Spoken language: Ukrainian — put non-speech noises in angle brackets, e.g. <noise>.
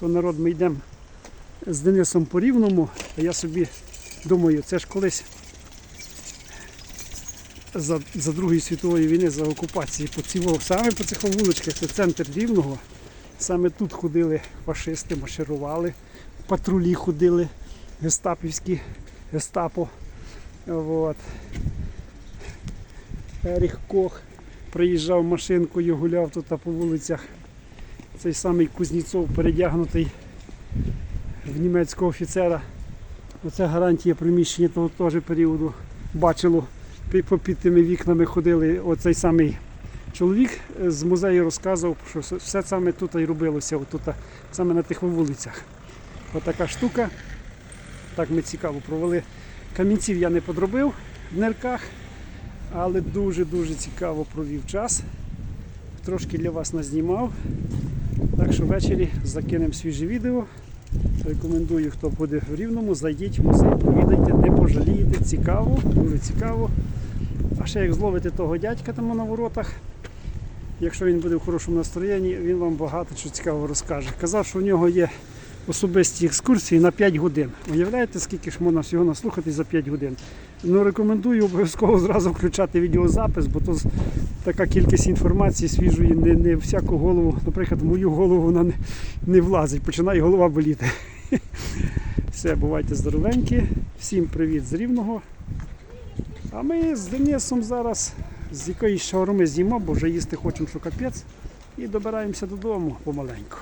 то народ ми йдемо з Денисом по рівному, а я собі думаю, це ж колись за, за Другої світової війни, за окупації по ціло, саме по цих вуличках, це центр Рівного. Саме тут ходили фашисти, марширували, патрулі ходили, гестапівські, гестапо. От. Еріх Кох приїжджав машинкою, гуляв тут по вулицях. Цей самий Кузнєцов передягнутий в німецького офіцера. Оце гарантія приміщення того теж періоду. Бачило, пі- попід тими вікнами ходили оцей самий чоловік з музею розказував, що все саме тут і робилося, отут, саме на тих вулицях. Отака штука. Так ми цікаво провели. Камінців я не подробив в нирках, але дуже-дуже цікаво провів час. Трошки для вас назнімав. Так що ввечері закинемо свіже відео. Рекомендую, хто буде в Рівному, зайдіть в музей, повідайте, не пожалієте, цікаво, дуже цікаво. А ще як зловите того дядька там на воротах, якщо він буде в хорошому настроєнні, він вам багато чого цікавого розкаже. Казав, що в нього є особисті екскурсії на 5 годин. Уявляєте, скільки ж можна всього наслухати за 5 годин? Ну, рекомендую обов'язково зразу включати відеозапис, бо то така кількість інформації свіжої, не, не всяку голову, наприклад, в мою голову вона не, не влазить, починає голова боліти. <laughs> Все, бувайте здоровенькі. Всім привіт з Рівного. А ми з Денисом зараз з якоїсь шаурми з'їмо, бо вже їсти хочемо, що капець. І добираємося додому помаленьку.